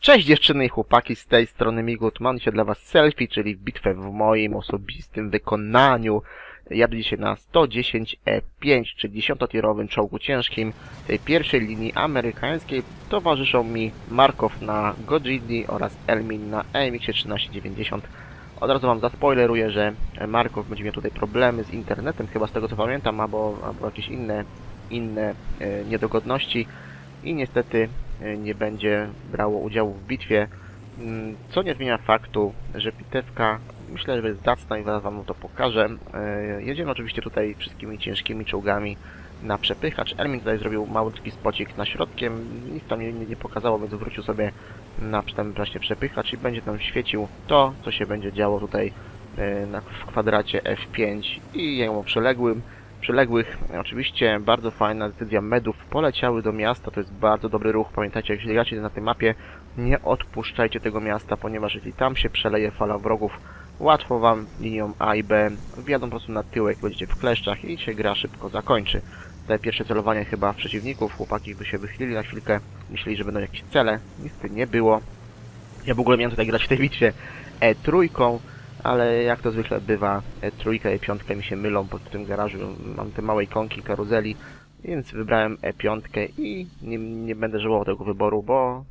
Cześć dziewczyny i chłopaki, z tej strony Migut. Mam dzisiaj dla was selfie, czyli bitwę w moim osobistym wykonaniu. Jadę dzisiaj na 110 E5, czyli 10-tierowym czołgu ciężkim tej pierwszej linii amerykańskiej. Towarzyszą mi Markow na Godzilli oraz Elmin na AMX 1390. Od razu wam zaspoileruję, że Markow będzie miał tutaj problemy z internetem, chyba z tego co pamiętam, albo, albo jakieś inne, inne e, niedogodności i niestety nie będzie brało udziału w bitwie, Mm, co nie zmienia faktu, że bitewka myślę, że jest zacna i zaraz wam to pokażę. E, Jedziemy oczywiście tutaj wszystkimi ciężkimi czołgami na przepychacz. Ermin tutaj zrobił malutki spocik na środkiem, nic tam nie, nie pokazało, więc wrócił sobie na ten właśnie przepychacz i będzie tam świecił to, co się będzie działo tutaj e, na, w kwadracie F5 i jemu przyległym przyległych. Oczywiście bardzo fajna decyzja medów. Poleciały do miasta, to jest bardzo dobry ruch. Pamiętajcie, jak gracie na tej mapie, nie odpuszczajcie tego miasta, ponieważ jeśli tam się przeleje fala wrogów, łatwo wam linią A i B wjadą po prostu na tyłek, będziecie w kleszczach i się gra szybko zakończy. Te pierwsze celowanie chyba przeciwników, chłopaki by się wychylili na chwilkę, myśleli, że będą jakieś cele, niestety nie było. Ja w ogóle miałem tutaj grać w tej bitwie E3, ale jak to zwykle bywa, e, trójka i piątka mi się mylą, w tym garażu mam te małe ikonki karuzeli, więc wybrałem E5 i nie, nie będę żałował tego wyboru, bo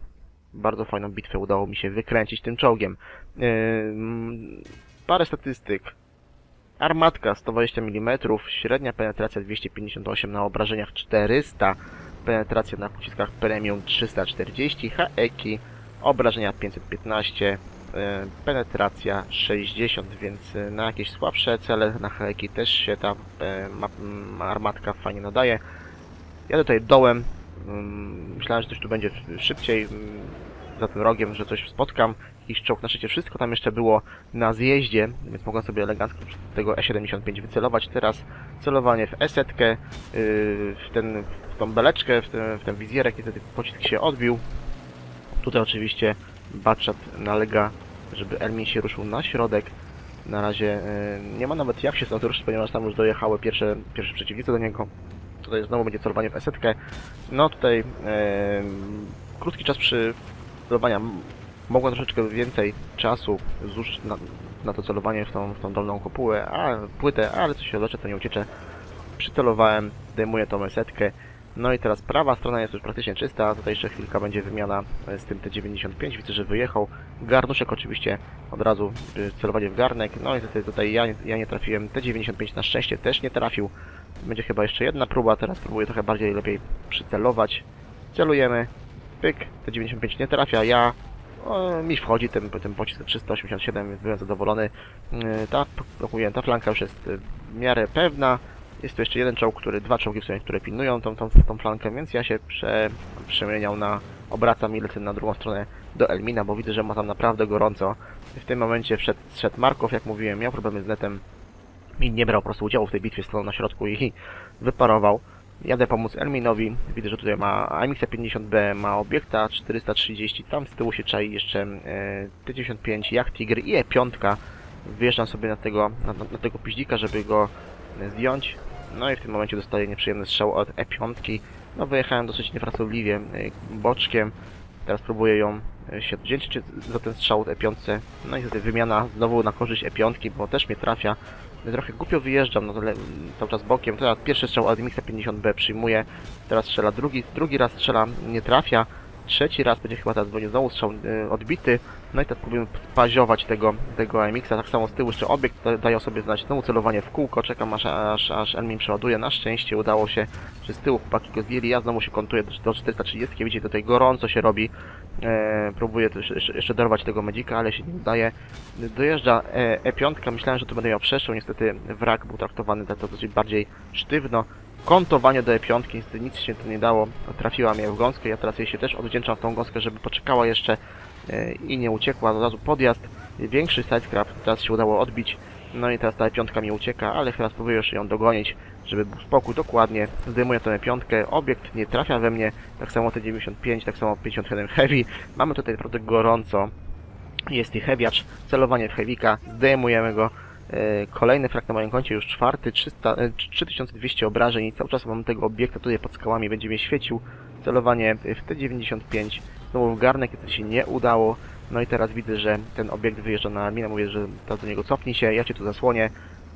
bardzo fajną bitwę udało mi się wykręcić tym czołgiem. Ym, parę statystyk. Armatka 120 mm, średnia penetracja 258 na obrażeniach 400, penetracja na pociskach premium 340, HEki obrażenia 515, e, penetracja 60, więc e, na jakieś słabsze cele na heki też się ta e, armatka fajnie nadaje. Ja tutaj dołem, mm, myślałem, że coś tu będzie szybciej mm, za tym rogiem, że coś spotkam, jakiś czołg na szczycie, wszystko tam jeszcze było na zjeździe, więc mogłem sobie elegancko tego E75 wycelować. Teraz celowanie w E-setkę, yy, w, ten, w tą beleczkę, w ten, w ten wizjerek, niestety pocisk się odbił. Tutaj oczywiście Batchat nalega, żeby Elmin się ruszył na środek. Na razie e, nie ma nawet jak się stąd ruszyć, ponieważ tam już dojechały pierwsze, pierwsze przeciwnicy do niego. Tutaj znowu będzie celowanie w esetkę. No tutaj e, krótki czas przy celowania. Mogłem troszeczkę więcej czasu zużyć na, na to celowanie w tą, w tą dolną kopułę, a płytę, ale co się leczy, to nie ucieczę. Przycelowałem, zdejmuję tą esetkę. No i teraz prawa strona jest już praktycznie czysta, tutaj jeszcze chwilka będzie wymiana e, z tym T95, widzę, że wyjechał. Garnuszek oczywiście od razu y, celowanie w garnek, no i niestety tutaj ja, ja nie trafiłem, T95 na szczęście też nie trafił. Będzie chyba jeszcze jedna próba, teraz próbuję trochę bardziej lepiej przycelować. Celujemy, pyk, T95 nie trafia, ja o, mi wchodzi ten, ten pocisk 387, więc byłem zadowolony. Y, Ta, ta flanka już jest w miarę pewna. Jest tu jeszcze jeden czołg, który, dwa czołgi w sumie, które pilnują tą, tą, tą flankę, więc ja się prze, przemieniał na, obracam lecę na drugą stronę do Elmina, bo widzę, że ma tam naprawdę gorąco. W tym momencie wszedł, wszedł Markow, jak mówiłem, miał problemy z netem i nie brał po prostu udziału w tej bitwie, stanął na środku i wyparował. Jadę pomóc Elminowi, widzę, że tutaj ma AMX 50B, ma obiekta 430, tam z tyłu się czai jeszcze e, T95, jak Tiger i E5. Wyjeżdżam sobie na tego, na, na tego piździka, żeby go e, zdjąć. No i w tym momencie dostaję nieprzyjemny strzał od E5. No wyjechałem dosyć niefrasobliwie, e, boczkiem. Teraz próbuję ją e, się odwdzięczyć za ten strzał od E5. No i niestety wymiana znowu na korzyść E5, bo też mnie trafia. Trochę głupio wyjeżdżam, no to cały czas bokiem. Teraz pierwszy strzał od Mixa 50B przyjmuje. Teraz strzela drugi, drugi raz strzela, nie trafia. Trzeci raz będzie chyba teraz znowu strzał y, odbity. No i teraz próbujemy spaziować tego, tego AMX-a. Tak samo z tyłu jeszcze obiekt da, daje sobie znać. Znowu celowanie w kółko. Czekam aż, aż, aż Elmin przeładuje. Na szczęście udało się, że z tyłu chłopaki go zdjęli. Ja znowu się kontuję do, do 430. Widzicie, tutaj gorąco się robi. E, próbuję też jeszcze, dorwać tego Magica, ale się nie udaje. Dojeżdża e, E5. Myślałem, że to będę miał przestrzał. Niestety wrak był traktowany za to dosyć bardziej sztywno. Kontowanie do E5, niestety nic się to nie dało. Trafiła mnie w gąskę. Ja teraz jej się też odwdzięczam tą gąskę, żeby poczekała jeszcze e, i nie uciekła. Od razu podjazd. Większy sidescrap teraz się udało odbić. No i teraz ta piątka mi ucieka, ale chyba spróbuję jeszcze ją dogonić, żeby był spokój. Dokładnie, zdejmuję tę piątkę, obiekt nie trafia we mnie, tak samo te 95, tak samo 57 heavy. Mamy tutaj naprawdę gorąco. Jest i heaviacz, celowanie w heavika, zdejmujemy go. E, Kolejny frag na moim koncie, już czwarty, 300, e, 3200 obrażeń. I cały czas mam tego obiekta tutaj pod skałami, będzie mnie świecił. Celowanie w T95, znowu w garnek, to się nie udało. No i teraz widzę, że ten obiekt wyjeżdża na minę, mówię, że teraz do niego cofnij się, ja cię tu zasłonię,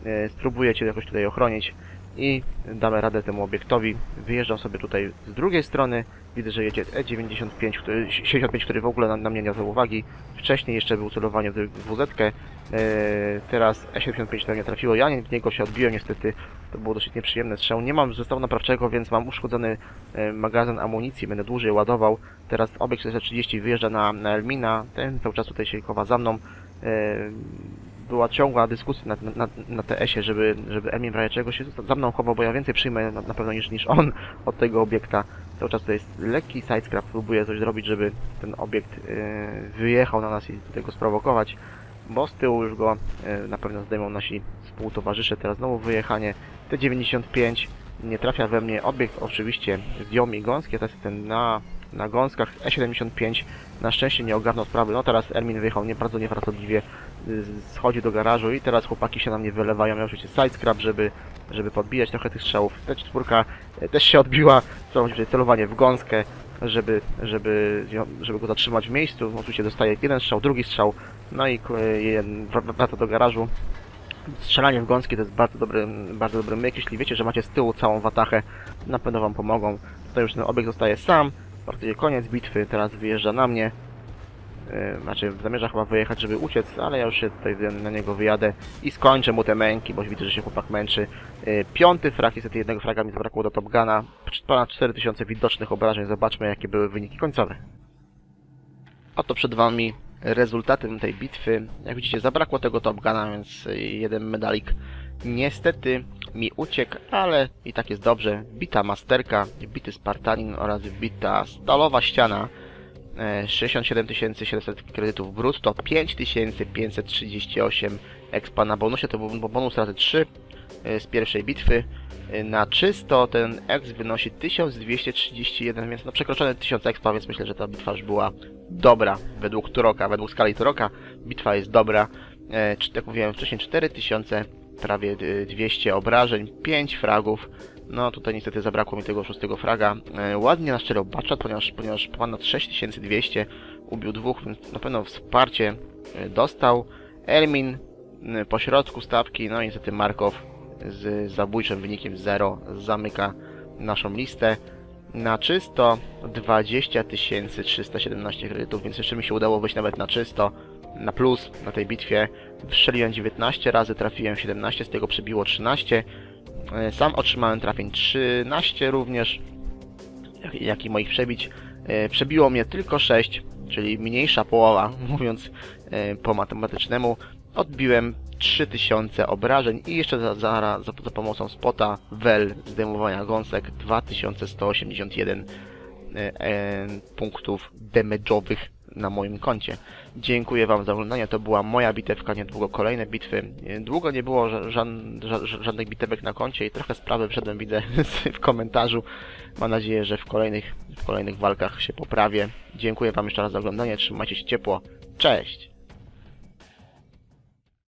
e, spróbuję cię jakoś tutaj ochronić i damy radę temu obiektowi. Wyjeżdżam sobie tutaj z drugiej strony, widzę, że jedzie E95, który, 65, który w ogóle na, na mnie nie zwracał uwagi. Wcześniej jeszcze był celowanie w WZ, e, teraz E75 na mnie trafiło, ja nie- niego się odbiłem niestety, to było dosyć nieprzyjemne strzał. Nie mam zestawu naprawczego, więc mam uszkodzony e, magazyn amunicji, będę dłużej ładował. Teraz obiekt 430 wyjeżdża na, na Elmina, ten cały czas tutaj się chowa za mną. E, była ciągła dyskusja na, na, na TS-ie, żeby, żeby Elmin w się za mną chował, bo ja więcej przyjmę na, na pewno niż, niż on od tego obiekta. Cały czas to jest lekki sidescrap, próbuję coś zrobić, żeby ten obiekt e, wyjechał na nas i tego sprowokować, bo z tyłu już go e, na pewno zdejmą nasi współtowarzysze. Teraz znowu wyjechanie T95 nie trafia we mnie. Obiekt oczywiście zdjął mi gąskie, teraz jestem na, na gąskach E75. Na szczęście nie ogarnął sprawy. No teraz Ermin wyjechał nie bardzo niefrasobliwie, y, schodzi do garażu i teraz chłopaki się na mnie wylewają. Ja oczywiście sidescrap, żeby, żeby podbijać trochę tych strzałów. T4 e, też się odbiła, co chodzi celowanie w gąskę, żeby, żeby, żeby go zatrzymać w miejscu. Oczywiście dostaje jeden strzał, drugi strzał, no i wr- wraca do garażu. Strzelanie w gąskie to jest bardzo dobry, bardzo dobry myk. Jeśli wiecie, że macie z tyłu całą watachę, na pewno wam pomogą. Tutaj już ten obiekt zostaje sam. Praktycznie koniec bitwy, teraz wyjeżdża na mnie. Yy, Znaczy, zamierza chyba wyjechać, żeby uciec, ale ja już się tutaj na niego wyjadę i skończę mu te męki, bo widzę, że się chłopak męczy. Yy, Piąty frag, niestety jednego fraga mi zabrakło do Top Guna. Ponad 4000 widocznych obrażeń, zobaczmy jakie były wyniki końcowe. Oto przed wami rezultatem tej bitwy. Jak widzicie, zabrakło tego Top Guna, więc jeden medalik niestety mi uciekł, ale i tak jest dobrze. Bita Masterka, bity Spartanin oraz bita Stalowa Ściana. E, 67 700 kredytów brutto, 5538 expa na bonusie, to był bonus razy 3 e, z pierwszej bitwy. E, Na czysto ten ex wynosi 1231, więc no przekroczone 1000 expa, więc myślę, że ta bitwa już była dobra według Turoka, według skali Turoka. Bitwa jest dobra. E, jak mówiłem wcześniej, 4000, prawie e, 200 obrażeń, 5 fragów. No tutaj niestety zabrakło mi tego szóstego fraga. E, ładnie naszczerał Baczat, ponieważ, ponieważ ponad 6200 ubił dwóch, więc na pewno wsparcie e, dostał. Elmin e, po środku stawki, no i niestety Markow z zabójczym wynikiem 0 zamyka naszą listę. Na czysto 20 317 kredytów, więc jeszcze mi się udało wyjść nawet na czysto, na plus na tej bitwie. Strzeliłem 19 razy, trafiłem 17, z tego przebiło 13. E, Sam otrzymałem trafień 13 również, jak, jak i moich przebić. E, Przebiło mnie tylko 6, czyli mniejsza połowa, mówiąc e, po matematycznemu. Odbiłem 3000 obrażeń i jeszcze za, za, za, za pomocą spota WEL zdejmowania gąsek 2181 e, punktów damage'owych na moim koncie. Dziękuję Wam za oglądanie. To była moja bitewka, niedługo kolejne bitwy. Długo nie było żadnych bitewek na koncie i trochę sprawy wszedłem, widzę w komentarzu. Mam nadzieję, że w kolejnych, w kolejnych walkach się poprawię. Dziękuję Wam jeszcze raz za oglądanie. Trzymajcie się ciepło. Cześć!